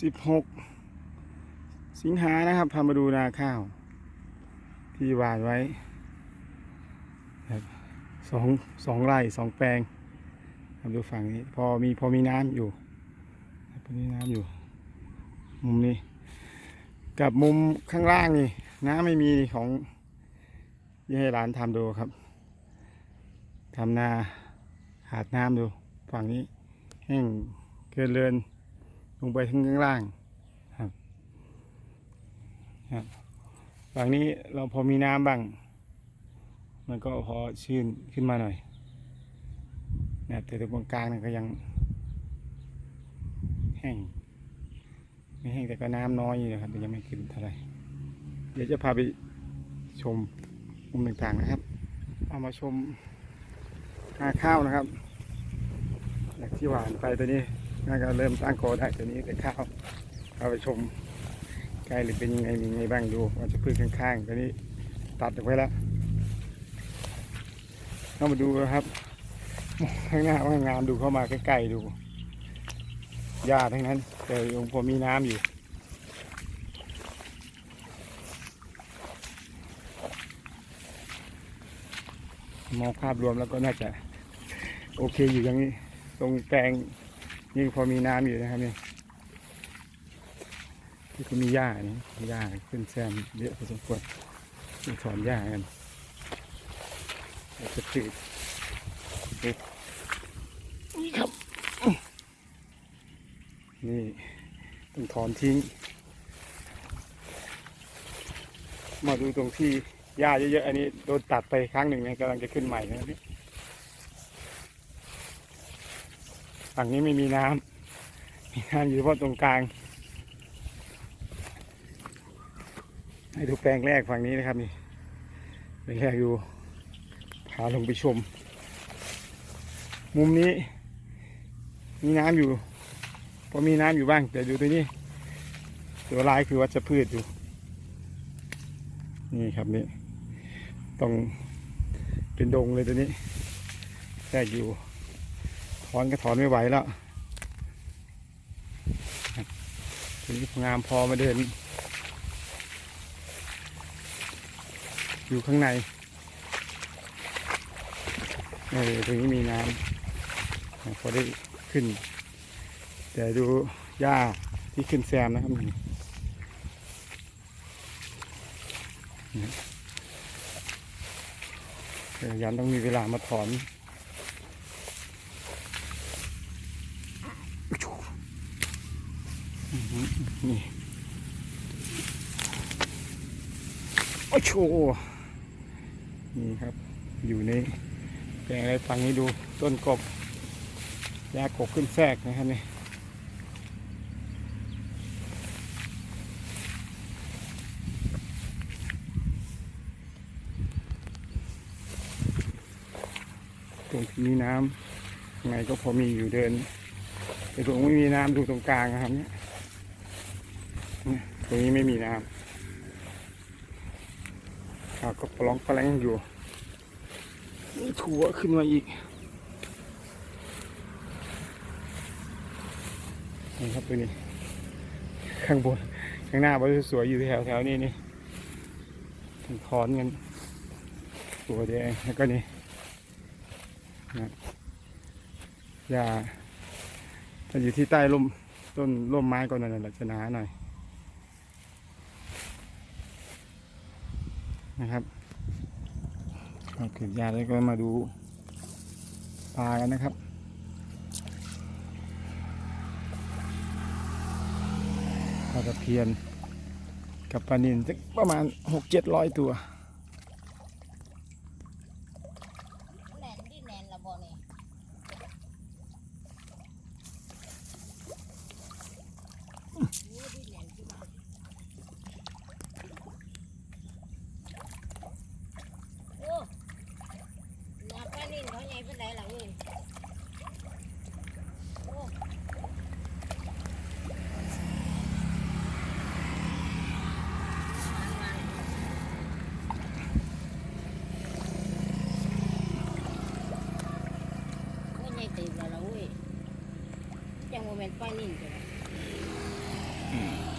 สิบหกสิงหานะครับพามาดูนาข้าว ที่หวานไว้สองสองไร่สองแปลงครับดูฝั่งนี้ พอมีพอมีน้ำอยู่พอมีน้ำอยู่ มุมนี้ กับมุมข้างล่างนี่น้ำไม่มีของยี่ให้ร้านทำดูครับทำนาหาดน้ำดู ฝั่งนี้ แห้งเกินเรือน ลงไปถึงข้างล่างครับฝั่งนี้เราพอมีน้ำบ้าง มันก็พอชื่นขึ้นมาหน่อยนะแต่ตรงกลางนี่ก็ยัง แห้งไม่แห้งแต่ก็น้ำน้อยอยู่นะครับแต่ยังไม่ขึ้นเท่าไหร่เดี๋ยวจะพาไปชมมุมต่างๆนะครับ เอามาชมนาข้าวนะครับจากที่หวานไปตัวนี้ น่าจะเริ่มตั้งโกได้ตัวนี้แต่ข้าวเอาไปชมใกล้หรือเป็นยังไงมีไงบ้างดูว่าจะพืชข้างๆตัวนี้ตัดออกไว้แล้วเข้ามาดูนะครับข้างหน้าว่างามดูเข้ามาใกล้ๆดูหญ้าทั้งนั้น แต่ยังพอมีน้ำอยู่มองภาพรวมแล้วก็น่าจะ โอเคอยู่อย่างนี้ ตรงแปลง นี่พอมีน้ำอยู่นะครับนี่ที่ก็มีหญ้านี่หญ้าขึ้นแซมเยอะพอสมควรต้องถอนหญ้ากันจะตืดนี่ครับ นี่ต้องถอนทิ้ง มาดูตรงที่หญ้าเยอะๆอันนี้โดนตัดไปครั้งหนึ่งนะกำลังจะขึ้นใหม่นะนี่ ฝั่งนี้ไม่มีน้ำมีน้ำอยู่เฉพาะตรงกลาง ให้ดูแปลงแรกฝั่งนี้นะครับนี่แปลงแรกอยู่พาลงไปชม มุมนี้ มีน้ำอยู่พอมีน้ำอยู่บ้าง แต่ดูตัวนี้ ตัวลายคือวัชพืชอยู่ นี่ครับนี่ต้องเป็นดงเลยตัวนี้แรกอยู่ อนก็ถอนไม่ไหวแล้วครับทีนี้งามพอมาเดิน อยู่ข้างในเออตรงนี้มีน้ำพอได้ขึ้น แต่ดูหญ้าที่ขึ้นแซมนะครับนี่ยันต้องมีเวลามาถอน อื้อหือ นี่โอ้โชนี่ครับ อยู่ในแปลงอะไรฟังนี้ดูต้นกบยากบขึ้นแทรกนะครับนี่ตรงที่มีน้ำข้างก็พอมีอยู่เดิน แต่ตรงไม่มีน้ำดูตรงกลางนะครับเนี่ยตรงนี้ไม่มีน้ำขาก็ปล้องปลแรงอยู่นี่ถั่วขึ้นมาอีกนี่ครับตัวนี้ ข้างบน ข้างหน้าบริสวยอยู่แถวแถวๆนี้นี่ถอนกันตัวแดงแล้วก็นี่นะยา ถ้าอยู่ที่ใต้ร่มต้นร่มไม้ก็นั่นแหละจะหนาหน่อยนะครับก็เก็บยาแล้วก็มาดูปลากันนะครับปลาตะเพียนกับปลานินสักประมาณหกเจ็ดร้อยตัว แน่นดิแน่นละบ่นี่โอ้ดิแน่นขึ้นมาโอ้หน้าป้านิ่นเขาใหญ่เป็นไรล่ะเว้ยโอ้โอ้ใหญ่ เต็มแล้วละเว้ยยังโมเมนต์ป้านิ่นจ้ะเ